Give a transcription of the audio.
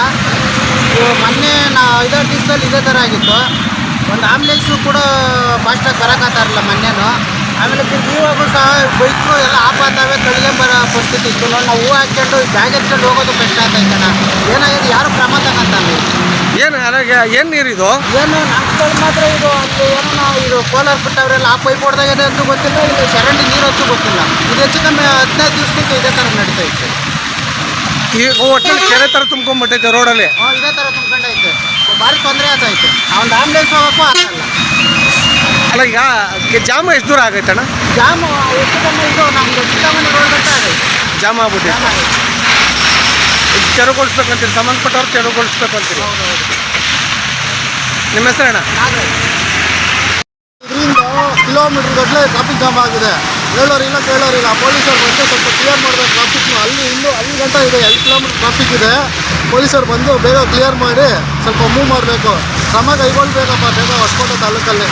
ಅಂತ. ಇದು ಮೊನ್ನೆ ನಾ ಐದಾರು ದಿವಸದಲ್ಲಿ ಇದೇ ಥರ ಆಗಿತ್ತು. ಒಂದು ಆಂಬ್ಯುಲೆನ್ಸು ಕೂಡ ಫಾಸ್ಟಾಗಿ ಬರೋಕ್ಕಾತಾರಲ್ಲ ಮೊನ್ನೆನು. ಆಮೇಲೆ ಇವಾಗೂ ಸಹ ಬೈಕು ಎಲ್ಲ ಆಪಾತವೆ ಬರೋ ಪರಿಸ್ಥಿತಿ ಇತ್ತು. ನೋಡಿ ನಾವು ಹೂವು ಹಾಕ್ಕೊಂಡು ಬ್ಯಾಗ್ ಎತ್ಕೊಂಡು ಹೋಗೋದು ಕಷ್ಟ ಆಗ್ತೈತಣ್ಣ ಏನಾಗಿದೆ? ಯಾರು ಕ್ರಮ ತಗೊಂತಾನೆ ಏನು ಅದಕ್ಕೆ ಏನು ಇದು? ಏನು ನಮ್ಮ ಮಾತ್ರ ಇದು ಅಲ್ಲಿ ಏನೋ ನಾವು ಇದು ಕೋಲಾರ ಬಿಟ್ಟವರೆಲ್ಲ ಆ ಪೈಪ್ ಹೊಡೆದಾಗಿದೆ ಅಂತೂ ಗೊತ್ತಿಲ್ಲ ಇಲ್ಲಿ ಚರಂಡಿ ನೀರು ಅಂತೂ ಗೊತ್ತಿಲ್ಲ. ಇದು ಹೆಚ್ಚು ಕಮ್ಮಿ ಹದಿನೈದು ದಿವಸದಿಂದ ಇದೇ ಥರ ನಡೀತಾ ಇತ್ತು. ಈಗ ಒಟ್ಟಲ್ಲಿ ಕೆರೆ ಥರ ತುಂಬ್ಕೊಂಡ್ಬಿಟ್ಟೈತೆ ರೋಡಲ್ಲಿ. ಇದೇ ಥರ ತುಂಬ್ಕೊಂಡೈತೆ. ಭಾರಿ ತೊಂದರೆ ಅವ್ನು ಆಂಬುಲೆನ್ಸ್ ಹೋಗೋಕ್ಕೂ ಆಗಲ್ಲ ಅಲ್ಲ ಈಗ ಜಾಮ ಎಷ್ಟು ದೂರ ಆಗೈತೆ ಅಣ್ಣ ಹೆಚ್ಚು ಕಮ್ಮಿ ಇದು ನಮ್ದು ಚಿಕ್ಕಮನೆ ರೋಡ್ ಗಂಟ ಆಗೈತೆ ಜಾಮ ಆಗೈತೆ ತೆರವುಗೊಳಿಸ್ಬೇಕಂತೀರಿ ಸಂಬಂಧಪಟ್ಟವ್ರು ತೆರವುಗೊಳಿಸ್ಬೇಕು ನಿಮ್ಮ ನಿಮ್ಮ ಅಣ್ಣ ಇದರಿಂದ ಕಿಲೋಮೀಟರ್ ಗಟ್ಟಲೆ ಟ್ರಾಫಿಕ್ ಜಾಮ್ ಆಗಿದೆ. ಹೇಳೋರಿಲ್ಲ ಕೇಳೋರಿಲ್ಲ. ಪೊಲೀಸರು ಬಂದು ಸ್ವಲ್ಪ ಕ್ಲಿಯರ್ ಮಾಡಬೇಕು ಟ್ರಾಫಿಕ್ನು ಅಲ್ಲಿ ಇಲ್ಲೂ ಅಲ್ಲಿ ಗಂಟ ಇದೆ ಎರಡು ಕಿಲೋಮೀಟರ್ ಟ್ರಾಫಿಕ್ ಇದೆ. ಪೊಲೀಸರು ಬಂದು ಬೇಗ ಕ್ಲಿಯರ್ ಮಾಡಿ, ಸ್ವಲ್ಪ ಮೂವ್ ಮಾಡಬೇಕು. ಕ್ರಮ ಕೈಗೊಳ್ಬೇಕಪ್ಪ ಬೇಗ ಹೊಸಕೋಟೆ ತಾಲೂಕಲ್ಲಿ.